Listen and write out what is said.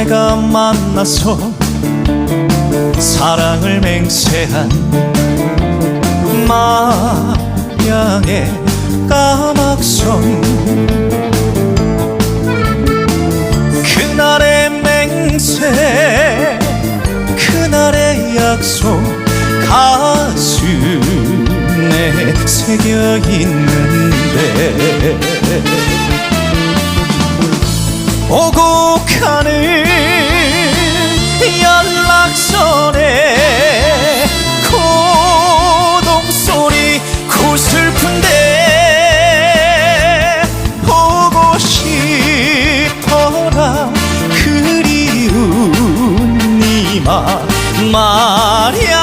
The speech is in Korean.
내가 만나서 사랑을 맹세한 마양의 까막선. 그날의 맹세 그날의 약속 가슴에 새겨 있는데. 오고 웃니마 말야